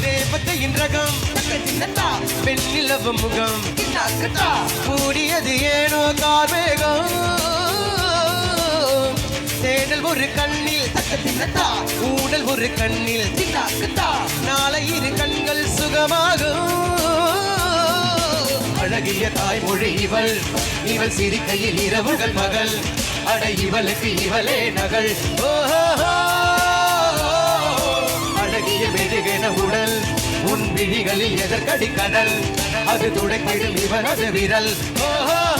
தேவதையின் ரகம். பெண்ணிலவ முகம். கூடியது ஏனோ கார்மேகம் தேடல் ஒரு கண்ணில். ஊடல் ஒரு கண்ணில். நாளை இரு கண்கள் சுகமாகும். அழகிய தாய்மொழி இவள். இவள் சிரிக்கையில் இரவுகள் மகள் அட இவளுக்கு இவளே நகல். ஓஹோ விழிகளில் எதற்கடி கடல்? அது துடைக்கிடும் இவனது விரல். ஓஹோ!